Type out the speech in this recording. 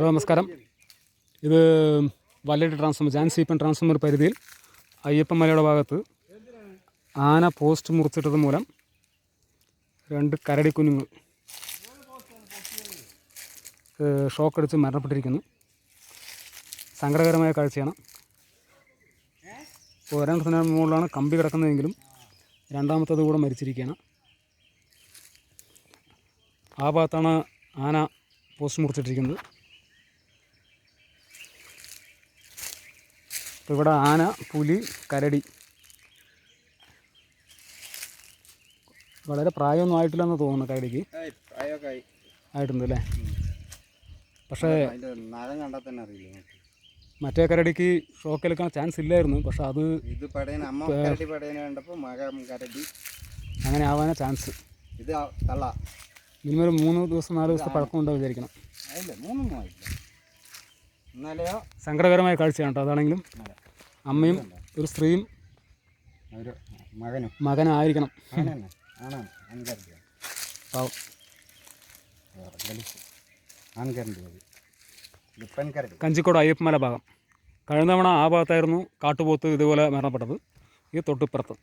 Hello നമസ്കാരം. ഇത് വല്ലടി transformer ജാൻസീപ്പൻ transformer പരിധിയിൽ അയ്യപ്പൻ മലയുടെ ഭാഗത്ത് ആന പോസ്റ്റ് മുറിച്ചിട്ടത് മൂലം രണ്ട് കരടി കുഞ്ഞുങ്ങൾ ഷോക്ക് അടിച്ച് മരണപ്പെട്ടിരിക്കുന്നു. സങ്കടകരമായ കാഴ്ചയാണ്. ഒരെണ്ണത്തിന് മുകളിലാണ് കമ്പി കിടക്കുന്നതെങ്കിലും രണ്ടാമത്തത് കൂടെ മരിച്ചിരിക്കുകയാണ്. ആ ഭാഗത്താണ് ആന പോസ്റ്റ് മുറിച്ചിട്ടിരിക്കുന്നത്. അപ്പോൾ ഇവിടെ ആന പുലി കരടി. വളരെ പ്രായമൊന്നും ആയിട്ടില്ലെന്ന് തോന്നുന്നു കരടിക്ക്. ആയിട്ടുണ്ട് അല്ലേ? പക്ഷേ. മറ്റേ കരടിക്ക് ഷോക്ക് എടുക്കാൻ ചാൻസ് ഇല്ലായിരുന്നു. പക്ഷെ അത് അങ്ങനെ ആവാനാ ചാൻസ് ഇത് തള്ള. മിനിമം മൂന്ന് ദിവസം നാല് ദിവസത്തെ പഴക്കമുണ്ടാവും വിചാരിക്കണം. സങ്കടകരമായ കാഴ്ചയാണ് കേട്ടോ അതാണെങ്കിലും. അമ്മയും ഒരു സ്ത്രീയും ഒരു മകനും. മകനായിരിക്കണം. പാവം. ഇത് കഞ്ചിക്കോട് അയ്യപ്പമല ഭാഗം. കഴിഞ്ഞ തവണ ആ ഭാഗത്തായിരുന്നു കാട്ടുപോത്ത് ഇതുപോലെ മരണപ്പെട്ടത്. ഈ തൊട്ടിപ്പുറത്ത്.